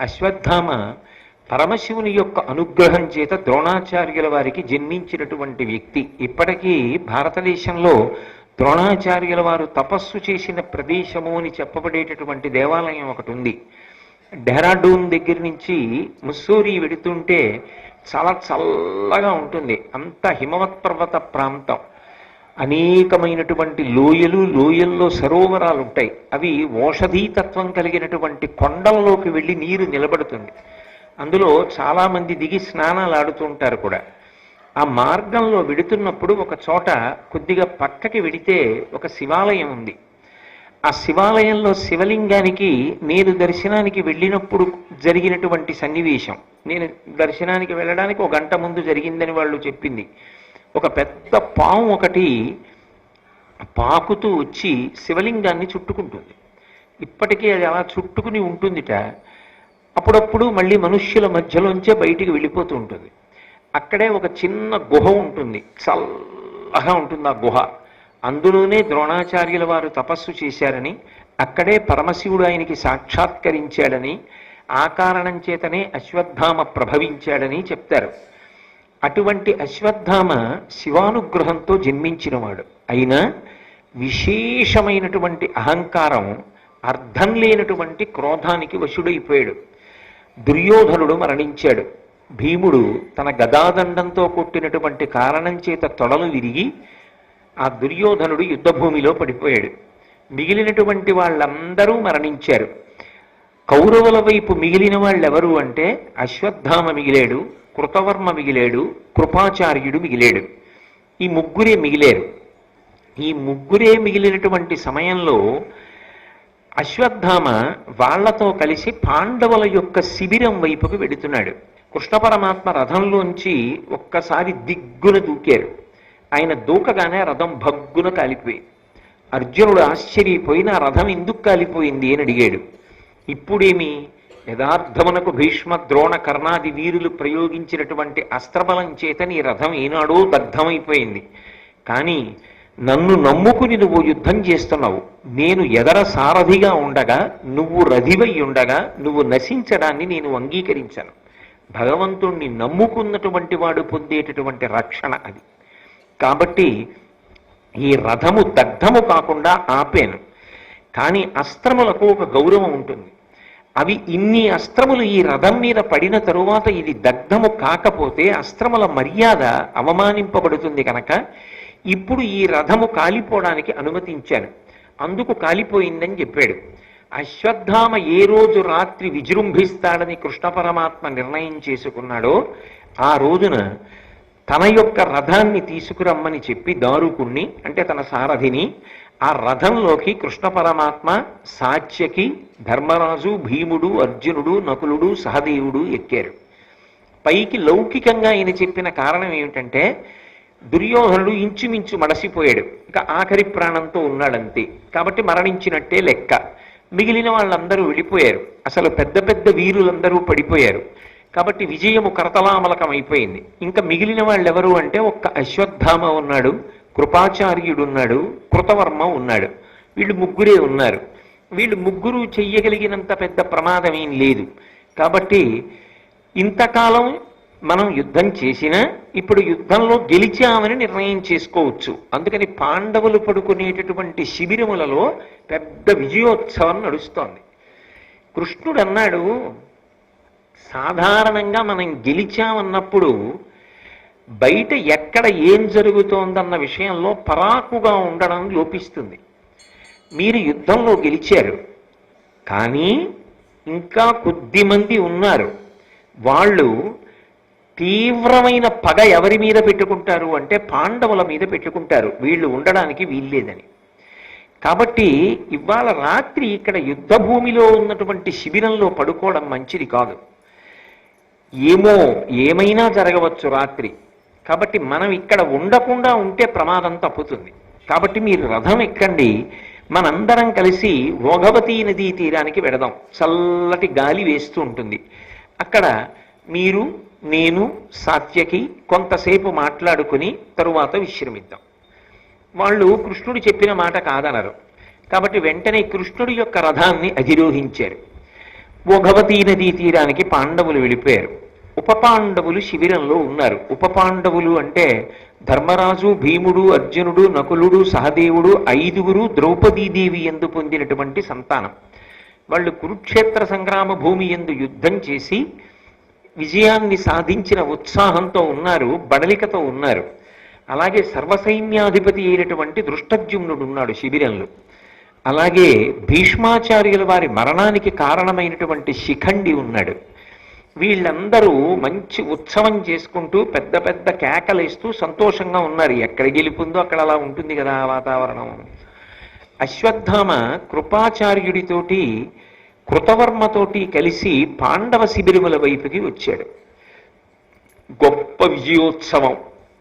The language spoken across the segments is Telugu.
అశ్వత్థామ పరమశివుని యొక్క అనుగ్రహం చేత ద్రోణాచార్యుల వారికి జన్మించినటువంటి వ్యక్తి. ఇప్పటికీ భారతదేశంలో ద్రోణాచార్యుల వారు తపస్సు చేసిన ప్రదేశము అని చెప్పబడేటటువంటి దేవాలయం ఒకటి ఉంది. డెహ్రాడూన్ దగ్గర నుంచి ముస్సూరి వెడుతుంటే చాలా చల్లగా ఉంటుంది. అంత హిమవత్ పర్వత ప్రాంతం. అనేకమైనటువంటి లోయలు లోయల్లో సరోవరాలు ఉంటాయి. అవి ఓషధీతత్వం కలిగినటువంటి కొండలలోకి వెళ్ళి నీరు నిలబడుతుంది. అందులో చాలామంది దిగి స్నానాలు ఆడుతూ ఉంటారు కూడా. ఆ మార్గంలో వెడుతున్నప్పుడు ఒక చోట కొద్దిగా పక్కకి వెడితే ఒక శివాలయం ఉంది. ఆ శివాలయంలో శివలింగానికి నేను దర్శనానికి వెళ్ళినప్పుడు జరిగినటువంటి సన్నివేశం. నేను దర్శనానికి వెళ్ళడానికి ఒక గంట ముందు జరిగిందని వాళ్ళు చెప్పింది. ఒక పెద్ద పాము ఒకటి పాకుతూ వచ్చి శివలింగాన్ని చుట్టుకుంటుంది. ఇప్పటికీ అది అలా చుట్టుకుని ఉంటుందిట. అప్పుడప్పుడు మళ్ళీ మనుష్యుల మధ్యలోంచే బయటికి వెళ్ళిపోతూ ఉంటుంది. అక్కడే ఒక చిన్న గుహ ఉంటుంది. చల్లగా ఉంటుంది ఆ గుహ. అందులోనే ద్రోణాచార్యుల వారు తపస్సు చేశారని అక్కడే పరమశివుడు ఆయనకి సాక్షాత్కరించాడని ఆ కారణం చేతనే అశ్వత్థామ ప్రభవించాడని చెప్తారు. అటువంటి అశ్వత్థామ శివానుగ్రహంతో జన్మించినవాడు. అయినా విశేషమైనటువంటి అహంకారం అర్థం లేనటువంటి క్రోధానికి వశుడైపోయాడు. దుర్యోధనుడు మరణించాడు. భీముడు తన గదాదండంతో కొట్టినటువంటి కారణం చేత తొడలు విరిగి ఆ దుర్యోధనుడు యుద్ధభూమిలో పడిపోయాడు. మిగిలినటువంటి వాళ్ళందరూ మరణించారు. కౌరవుల వైపు మిగిలిన వాళ్ళెవరు అంటే అశ్వత్థామ మిగిలాడు. కృతవర్మ మిగిలాడు కృపాచార్యుడు మిగిలాడు. ఈ ముగ్గురే మిగిలేరు. ఈ ముగ్గురే మిగిలినటువంటి సమయంలో అశ్వత్థామ వాళ్ళతో కలిసి పాండవుల యొక్క శిబిరం వైపుకు వెడుతున్నాడు కృష్ణ పరమాత్మ రథంలోంచి ఒక్కసారి దిగ్గున దూకారు. ఆయన దూకగానే రథం భగ్గున కాలిపోయింది అర్జునుడు ఆశ్చర్యపోయిన రథం ఎందుకు కాలిపోయింది? అని అడిగాడు. ఇప్పుడేమి? యథార్థమునకు భీష్మ ద్రోణ కర్ణాది వీరులు ప్రయోగించినటువంటి అస్త్రబలం చేత నీ రథం ఏనాడో దగ్ధమైపోయింది. కానీ నన్ను నమ్ముకుని నువ్వు యుద్ధం చేస్తున్నావు. నేను ఎదర సారథిగా ఉండగా నువ్వు రధివై ఉండగా నువ్వు నశించడాన్ని నేను అంగీకరించాను. భగవంతుణ్ణి నమ్ముకున్నటువంటి వాడు పొందేటటువంటి రక్షణ అది. కాబట్టి ఈ రథము దగ్ధము కాకుండా ఆపాను. కానీ అస్త్రములకు ఒక గౌరవం ఉంటుంది. అవి ఇన్ని అస్త్రములు ఈ రథం మీద పడిన తరువాత ఇది దగ్ధము కాకపోతే అస్త్రముల మర్యాద అవమానింపబడుతుంది కనుక ఇప్పుడు ఈ రథము కాలిపోవడానికి అనుమతించాను. అందుకు కాలిపోయిందని చెప్పాడు. అశ్వత్థామ ఏ రోజు రాత్రి విజృంభిస్తాడని కృష్ణ పరమాత్మ నిర్ణయం చేసుకున్నాడో ఆ రోజున తన యొక్క రథాన్ని తీసుకురమ్మని చెప్పి దారుకుణ్ణి అంటే తన సారథిని ఆ రథంలోకి కృష్ణ పరమాత్మ సాత్యకి ధర్మరాజు భీముడు అర్జునుడు నకులుడు సహదేవుడు ఎక్కారు. పైకి లౌకికంగా ఆయన చెప్పిన కారణం ఏమిటంటే దుర్యోధనుడు ఇంచుమించు మడసిపోయాడు. ఇంకా ఆఖరి ప్రాణంతో ఉన్నాడంతే. కాబట్టి మరణించినట్టే లెక్క. మిగిలిన వాళ్ళందరూ వెళ్ళిపోయారు. అసలు పెద్ద పెద్ద వీరులందరూ పడిపోయారు. కాబట్టి విజయము కరతలామలకం అయిపోయింది. ఇంకా మిగిలిన వాళ్ళు ఎవరు అంటే ఒక్క అశ్వత్థామ ఉన్నాడు. కృపాచార్యుడున్నాడు కృతవర్మ ఉన్నాడు. వీళ్ళు ముగ్గురే ఉన్నారు. వీళ్ళు ముగ్గురు చెయ్యగలిగినంత పెద్ద ప్రమాదం ఏం లేదు. కాబట్టి ఇంతకాలం మనం యుద్ధం చేసినా ఇప్పుడు యుద్ధంలో గెలిచామని నిర్ణయం చేసుకోవచ్చు. అందుకని పాండవులు పడుకునేటటువంటి శిబిరములలో పెద్ద విజయోత్సవం నడుస్తోంది. కృష్ణుడు అన్నాడు సాధారణంగా మనం గెలిచామన్నప్పుడు బయట ఎక్కడ ఏం జరుగుతోందన్న విషయంలో పరాకుగా ఉండడం లోపిస్తుంది. మీరు యుద్ధంలో గెలిచారు. కానీ ఇంకా కొద్ది మంది ఉన్నారు. వాళ్ళు తీవ్రమైన పగ ఎవరి మీద పెట్టుకుంటారు అంటే పాండవుల మీద పెట్టుకుంటారు. వీళ్ళు ఉండడానికి వీల్లేదని. కాబట్టి ఇవాళ రాత్రి ఇక్కడ యుద్ధ భూమిలో ఉన్నటువంటి శిబిరంలో పడుకోవడం మంచిది కాదు. ఏమో ఏమైనా జరగవచ్చు రాత్రి. కాబట్టి మనం ఇక్కడ ఉండకుండా ఉంటే ప్రమాదం తప్పుతుంది. కాబట్టి మీరు రథం ఎక్కండి. మనందరం కలిసి భోగవతీ నదీ తీరానికి వెడదాం. చల్లటి గాలి వేస్తూ ఉంటుంది. అక్కడ మీరు నేను సాత్యకి కొంతసేపు మాట్లాడుకుని తరువాత విశ్రమిద్దాం. వాళ్ళు కృష్ణుడు చెప్పిన మాట కాదనరు. కాబట్టి వెంటనే కృష్ణుడి యొక్క రథాన్ని అధిరోహించారు. భోగవతీ నదీ తీరానికి పాండవులు వెళ్ళిపోయారు. ఉపపాండవులు శిబిరంలో ఉన్నారు. ఉపపాండవులు అంటే ధర్మరాజు భీముడు అర్జునుడు నకులుడు సహదేవుడు ఐదుగురు ద్రౌపదీదేవి ఎందు పొందినటువంటి సంతానం. వాళ్ళు కురుక్షేత్ర సంగ్రామ భూమి ఎందు యుద్ధం చేసి విజయాన్ని సాధించిన ఉత్సాహంతో ఉన్నారు బడలికతో ఉన్నారు. అలాగే సర్వసైన్యాధిపతి అయినటువంటి దృష్టజ్యుమ్నుడు ఉన్నాడు శిబిరంలో. అలాగే భీష్మాచార్యుల వారి మరణానికి కారణమైనటువంటి శిఖండి ఉన్నాడు. వీళ్ళందరూ మంచి ఉత్సవం చేసుకుంటూ పెద్ద పెద్ద కేకలేస్తూ సంతోషంగా ఉన్నారు. ఎక్కడ గెలుపుందో అక్కడ అలా ఉంటుంది కదా వాతావరణం. అశ్వత్థామ కృపాచార్యుడితోటి కృతవర్మతోటి కలిసి పాండవ శిబిరముల వైపుకి వచ్చాడు. గొప్ప విజయోత్సవం.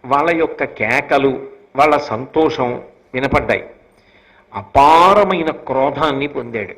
వాళ్ళ యొక్క కేకలు వాళ్ళ సంతోషం వినపడ్డాయి. అపారమైన క్రోధాన్ని పొందాడు.